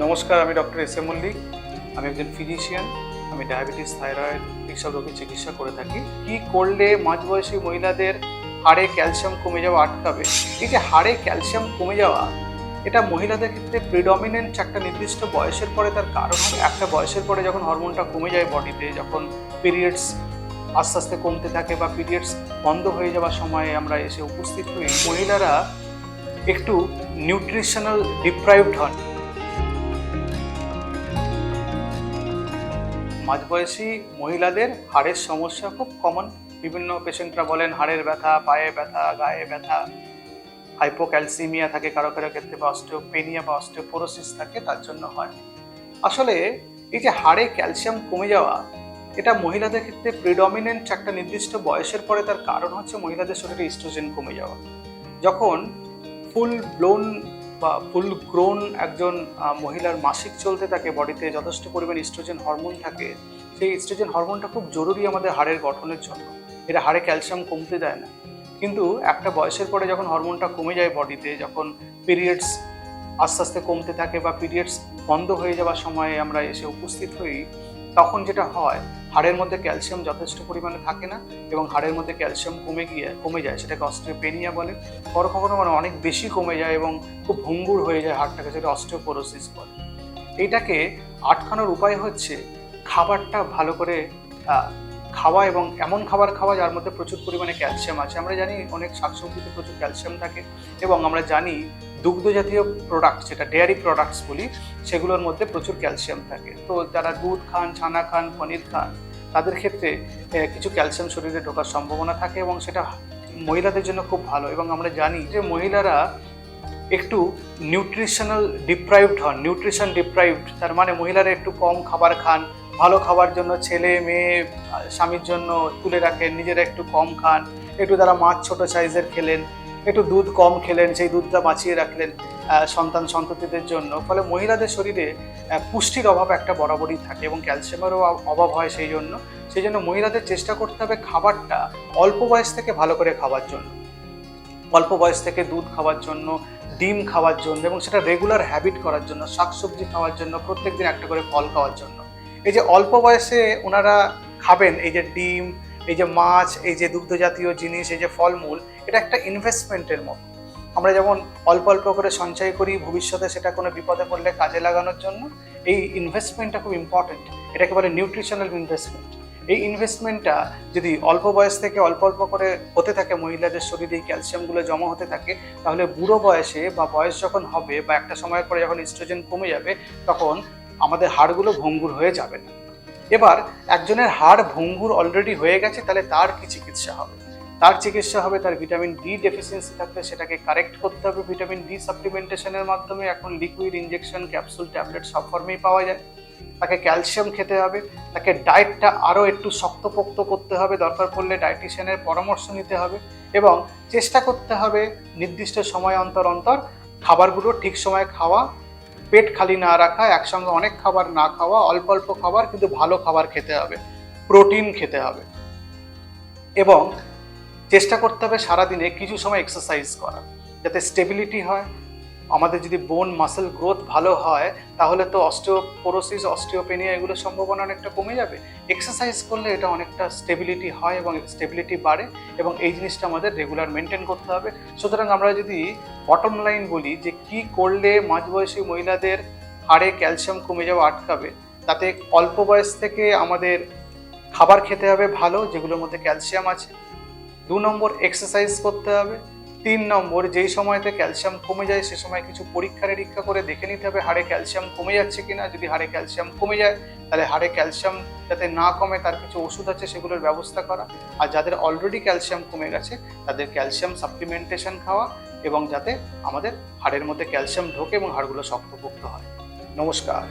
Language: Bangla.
নমস্কার, আমি ডক্টর এস এ মল্লিক। আমি একজন ফিজিশিয়ান আমি ডায়াবেটিস থাইরয়েড এইসব রোগের চিকিৎসা করে থাকি। কি করলে মাঝবয়সী মহিলাদের হাড়ে ক্যালসিয়াম কমে যাওয়া আটকাবে? এই যে হাড়ে ক্যালসিয়াম কমে যাওয়া, এটা মহিলাদের ক্ষেত্রে প্রিডমিনেন্ট একটা নির্দিষ্ট বয়সের পরে তার কারণ একটা বয়সের পরে যখন হরমোনটা কমে যায় বডিতে, যখন পিরিয়ডস আস্তে আস্তে কমতে থাকে বা পিরিয়ডস বন্ধ হয়ে যাওয়ার সময় আমরা এসে উপস্থিত হই, মহিলারা একটু নিউট্রিশনাল ডিপ্রাইভড হন। মাঝবয়সী মহিলাদের হাড়ের সমস্যা খুব কমন বিভিন্ন পেশেন্টরা বলেন, হাড়ের ব্যথা, পায়ে ব্যথা, গায়ে ব্যথা হাইপোক্যালসিমিয়া থাকে কারও কারও ক্ষেত্রে বা অস্টিওপেনিয়া বা অস্টিওপোরোসিস থাকে, তার জন্য হয়। আসলে এই যে হাড়ে ক্যালসিয়াম কমে যাওয়া, এটা মহিলাদের ক্ষেত্রে প্রিডমিনেন্ট একটা নির্দিষ্ট বয়সের পরে তার কারণ হচ্ছে মহিলাদের শরীরে ইস্ট্রোজেন কমে যাওয়া। যখন ফুল ব্লোন বা ফুল গ্রোন একজন মহিলার মাসিক চলতে থাকে বডিতে যথেষ্ট পরিমাণ ইস্ট্রোজেন হরমোন থাকে, সেই ইস্ট্রোজেন হরমোনটা খুব জরুরি আমাদের হাড়ের গঠনের জন্য। এটা হাড়ে ক্যালসিয়াম কমতে দেয় না। কিন্তু একটা বয়সের পরে যখন হরমোনটা কমে যায় বডিতে, যখন পিরিয়ডস আস্তে আস্তে কমতে থাকে বা পিরিয়ডস বন্ধ হয়ে যাওয়ার সময় আমরা এসে উপস্থিত হই তখন যেটা হয়, হাড়ের মধ্যে ক্যালসিয়াম যথেষ্ট পরিমাণে থাকে না এবং হাড়ের মধ্যে ক্যালসিয়াম কমে গিয়ে, কমে যায়। সেটাকে অস্ট্রিওপেনিয়া বলে। বড় কখনো মানে অনেক বেশি কমে যায় এবং খুব ভঙ্গুর হয়ে যায় হাড়টাকে সেটা অস্টিওপোরোসিস বলে। এইটাকে আটকানোর উপায় হচ্ছে খাবারটা ভালো করে খাওয়া এবং এমন খাবার খাওয়া যার মধ্যে প্রচুর পরিমাণে ক্যালসিয়াম আছে। আমরা জানি অনেক শাকসবজিতে প্রচুর ক্যালসিয়াম থাকে এবং আমরা জানি দুগ্ধ জাতীয় প্রোডাক্ট যেটা ডেয়ারি প্রোডাক্টস বলি, সেগুলোর মধ্যে প্রচুর ক্যালসিয়াম থাকে। তো যারা দুধ খান, ছানা খান, পনির খান, তাদের ক্ষেত্রে কিছু ক্যালসিয়াম শরীরে ঢোকার সম্ভাবনা থাকে এবং সেটা মহিলাদের জন্য খুব ভালো। এবং আমরা জানি যে মহিলারা একটু নিউট্রিশনাল ডিপ্রাইভড হন নিউট্রিশন ডিপ্রাইভড তার মানে মহিলারা একটু কম খাবার খান, ভালো খাবার জন্য ছেলে, মেয়ে, স্বামীর জন্য তুলে রাখেন, নিজেরা একটু কম খান, একটু তারা মাছ ছোট সাইজের খেলেন একটু দুধ কম খেলেন, সেই দুধটা বাঁচিয়ে রাখলেন সন্তান সন্ততিদের জন্য। ফলে মহিলাদের শরীরে পুষ্টির অভাব একটা বরাবরই থাকে এবং ক্যালসিয়ামেরও অভাব হয় সেই জন্য। সেই জন্য মহিলাদের চেষ্টা করতে হবে খাবারটা অল্প বয়স থেকে ভালো করে খাওয়ার জন্য। অল্প বয়স থেকে দুধ খাওয়ার জন্য, ডিম খাওয়ার জন্য এবং সেটা রেগুলার হ্যাবিট করার জন্য, শাকসবজি খাওয়ার জন্য, প্রত্যেকদিন একটা করে ফল খাওয়ার জন্য। এই যে অল্প বয়সে ওনারা খাবেন, এই যে ডিম এই যে মাছ, এই যে দুগ্ধ জাতীয় জিনিস, এই যে ফলমূল, এটা একটা ইনভেস্টমেন্টের মতো। আমরা যেমন অল্প অল্প করে সঞ্চয় করি, ভবিষ্যতে সেটা কোনো বিপদে পড়লে কাজে লাগানোর জন্য, এই ইনভেস্টমেন্টটা খুব ইম্পর্টেন্ট এটাকে বলে নিউট্রিশনাল ইনভেস্টমেন্ট এই ইনভেস্টমেন্টটা যদি অল্প বয়স থেকে অল্প অল্প করে হতে থাকে, মহিলাদের শরীরে এই ক্যালসিয়ামগুলো জমা হতে থাকে, তাহলে বুড়ো বয়সে বা বয়স যখন হবে বা একটা সময়ের পরে যখন ইস্ট্রোজেন কমে যাবে, তখন আমাদের হাড়গুলো ভঙ্গুর হয়ে যাবে না। এবার একজনের হাড় ভঙ্গুর অলরেডি হয়ে গেছে, তাহলে তার কি চিকিৎসা হবে? তার চিকিৎসা হবে, তার ভিটামিন ডি ডেফিসিয়েন্সি থাকলে সেটাকে কারেক্ট করতে হবে। ভিটামিন ডি সাপ্লিমেন্টেশনের মাধ্যমে এখন লিকুইড ইনজেকশন ক্যাপসুল ট্যাবলেট সব ফর্মেই পাওয়া যায়। তাকে ক্যালসিয়াম খেতে হবে, তাকে ডায়েটটা আরও একটু শক্তপোক্ত করতে হবে। দরকার পড়লে ডায়েটিশিয়ানের পরামর্শ নিতে হবে এবং চেষ্টা করতে হবে নির্দিষ্ট সময় অন্তর অন্তর খাবারগুলো ঠিক সময়ে খাওয়া পেট খালি না রাখা, একসঙ্গে অনেক খাবার না খাওয়া, অল্প অল্প খাবার কিন্তু ভালো খাবার খেতে হবে, প্রোটিন খেতে হবে। এবং চেষ্টা করতে হবে সারাদিনে কিছু সময় এক্সারসাইজ করা, যাতে স্টেবিলিটি হয়। আমাদের যদি বোন মাসেল গ্রোথ ভালো হয়, তাহলে তো অস্টিওপোরোসিস অস্টিওপেনিয়া এগুলোর সম্ভাবনা অনেকটা কমে যাবে। এক্সারসাইজ করলে এটা অনেকটা স্টেবিলিটি হয় এবং স্টেবিলিটি বাড়ে এবং এই জিনিসটা আমাদের রেগুলার মেনটেন করতে হবে। সুতরাং আমরা যদি বটম লাইন বলি যে কি করলে মাঝবয়সী মহিলাদের হাড়ে ক্যালসিয়াম কমে যাওয়া আটকাবে? তাতে অল্প বয়স থেকে আমাদের খাবার খেতে হবে ভালো, যেগুলোর মধ্যে ক্যালসিয়াম আছে। দু নম্বর এক্সারসাইজ করতে হবে। তিন নম্বর যেই সময়তে ক্যালসিয়াম কমে যায়, সে সময় কিছু পরীক্ষা নিরীক্ষা করে দেখে নিতে হবে হাড়ে ক্যালসিয়াম কমে যাচ্ছে কিনা। যদি হাড়ে ক্যালসিয়াম কমে যায়, তাহলে হাড়ে ক্যালসিয়াম যাতে না কমে, তার কিছু ওষুধ আছে, সেগুলোর ব্যবস্থা করা। আর যাদের অলরেডি ক্যালসিয়াম কমে গেছে, তাদের ক্যালসিয়াম সাপ্লিমেন্টেশন খাওয়া। এবং যাতে আমাদের হাড়ের মধ্যে ক্যালসিয়াম ঢোকে এবং হাড়গুলো শক্তপোক্ত হয়। নমস্কার।